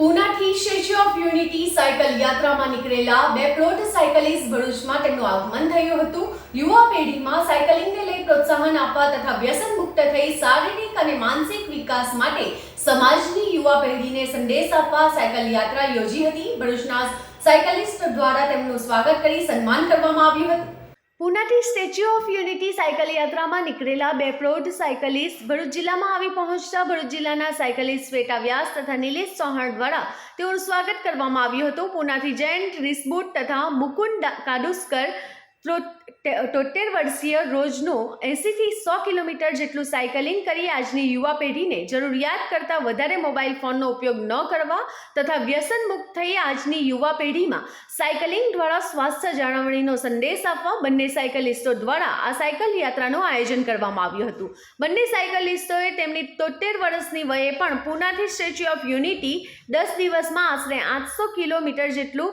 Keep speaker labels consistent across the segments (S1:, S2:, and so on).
S1: પૂનાથી statue of unity cycle યાત્રામાં નીકળેલા બે પ્લોટ સાયકલિસ્ટ ભરૂચમાં તેમનું આગમન થયું હતું. યુવા પેઢીમાં સાયકલિંગને લઈ પ્રોત્સાહન આપવા તથા વ્યસન મુક્ત થઈ શારીરિક અને માનસિક વિકાસ માટે સમાજની યુવા પેઢીને સંદેશ આપવા સાયકલ યાત્રા યોજી હતી. ભરૂચના સાયકલિસ્ટ દ્વારા તેમનું સ્વાગત કરી સન્માન કરવામાં આવ્યું હતું. પૂનાથી સ્ટેચ્યુ ઓફ યુનિટી સાયકલ યાત્રામાં નીકળેલા બે પ્રૌઢ સાયકલિસ્ટ ભરૂચ જિલ્લામાં આવી પહોંચતા ભરૂચ જિલ્લાના સાયકલિસ્ટ શ્વેતા વ્યાસ તથા નિલેશ ચૌહાણ દ્વારા તેઓનું સ્વાગત કરવામાં આવ્યું હતું. પૂનાથી જયંત રિસબુટ તથા મુકુંદ કાડુસ્કર તોતેર વર્ષીય રોજનો એંસીથી સો કિલોમીટર જેટલું સાયકલિંગ કરી આજની યુવા પેઢીને જરૂરિયાત કરતાં વધારે મોબાઈલ ફોનનો ઉપયોગ ન કરવા તથા વ્યસન મુક્ત થઈ આજની યુવા પેઢીમાં સાયકલિંગ દ્વારા સ્વાસ્થ્ય જાળવણીનો સંદેશ આપવા બંને સાયકલિસ્ટો દ્વારા આ સાયકલ યાત્રાનું આયોજન કરવામાં આવ્યું હતું. બંને સાયકલિસ્ટોએ તેમની તોતેર વર્ષની વયે પણ પૂનાથી સ્ટેચ્યુ ઓફ યુનિટી દસ દિવસમાં આશરે આઠસો કિલોમીટર જેટલું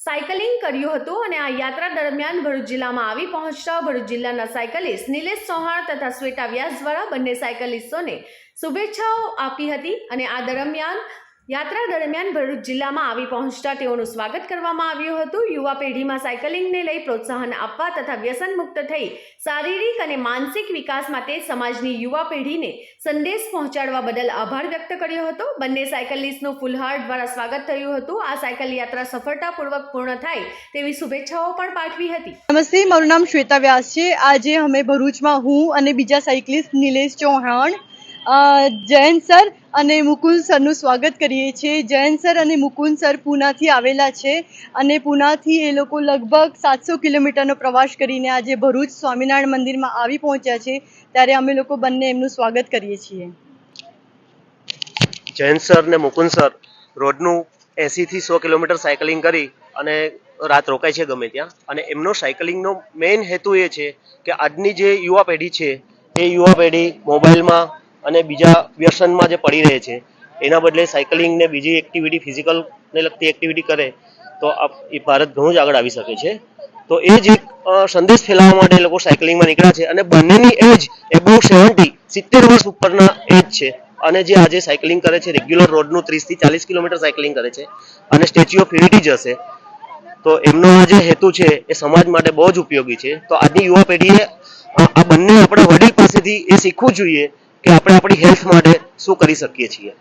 S1: સાયકલિંગ કર્યું હતું અને આ યાત્રા દરમિયાન ભરૂચ જિલ્લામાં આવી પહોંચતા ભરૂચ જિલ્લાના સાયકલિસ્ટ નિલેશ ચૌહાણ તથા શ્વેતા વ્યાસ દ્વારા બંને સાયકલિસ્ટોને શુભેચ્છાઓ આપી હતી અને આ દરમિયાન યાત્રા દરમિયાન ભરૂચ જિલ્લામાં આવી પહોંચતા તેઓનું સ્વાગત કરવામાં આવ્યું હતું. યુવા પેઢીમાં સાયકલિંગને લઈ પ્રોત્સાહન આપવા તથા વ્યસન મુક્ત થઈ શારીરિક અને માનસિક વિકાસ માટે સમાજની યુવા પેઢીને સંદેશ પહોંચાડવા બદલ આભાર વ્યક્ત કર્યો હતો. બંને સાયકલિસ્ટનું ફુલહાર દ્વારા સ્વાગત થયું હતું. આ સાયકલ યાત્રા સફળતાપૂર્વક પૂર્ણ થાય તેવી શુભેચ્છાઓ પણ પાઠવી હતી.
S2: નમસ્તે, મારું નામ શ્વેતા વ્યાસ છે. આજે અમે ભરૂચમાં હું અને બીજા સાયકલિસ્ટ નિલેશ ચૌહાણ જયંત સર અને મુકુંદ સરનું સ્વાગત કરીએ છીએ. જયંત સર અને મુકુંદ સર પૂનાથી આવેલા છે અને પૂનાથી એ લોકો લગભગ સાતસો કિલોમીટરનો પ્રવાસ કરીને આજે ભરૂચ સ્વામિનારાયણ મંદિરમાં આવી પહોંચ્યા છે. ત્યારે અમે લોકો બંને એમનું સ્વાગત કરીએ છીએ.
S3: જયંત સર ને મુકુંદ સર રોડનું એંસીથી સો કિલોમીટર સાયકલિંગ કરી અને રાત રોકાય છે ગમે ત્યાં. અને એમનો સાયકલિંગનો મેઇન હેતુ એ છે કે આજની જે યુવા પેઢી છે, એ યુવા પેઢી મોબાઈલમાં અને બીજા વ્યસનમાં જે પડી રહે છે, એના બદલે સાયકલિંગ ને બીજી એક્ટિવિટી ફિઝિકલને લગતી એક્ટિવિટી કરે, તો એ ભારત ઘણું જ આગળ આવી શકે છે. તો એ જ એક સંદેશ ફેલાવવા માટે લોકો સાયકલિંગમાં નીકળ્યા છે અને બંનેની એજ એબો સેવન્ટી સિત્તેર વર્ષ ઉપરના એજ છે. અને જે આજે સાયકલિંગ કરે છે રેગ્યુલર રોડનું ત્રીસથી ચાલીસ કિલોમીટર સાયકલિંગ કરે છે અને સ્ટેચ્યુ ઓફ યુનિટી જશે તો એમનો આ જે હેતુ છે, એ સમાજ માટે બહુ જ ઉપયોગી છે. તો આજની યુવા પેઢીએ આ બંને આપણા વડીલ પાસેથી એ શીખવું જોઈએ આપણે આપણી હેલ્થ માટે શું કરી શકીએ છીએ?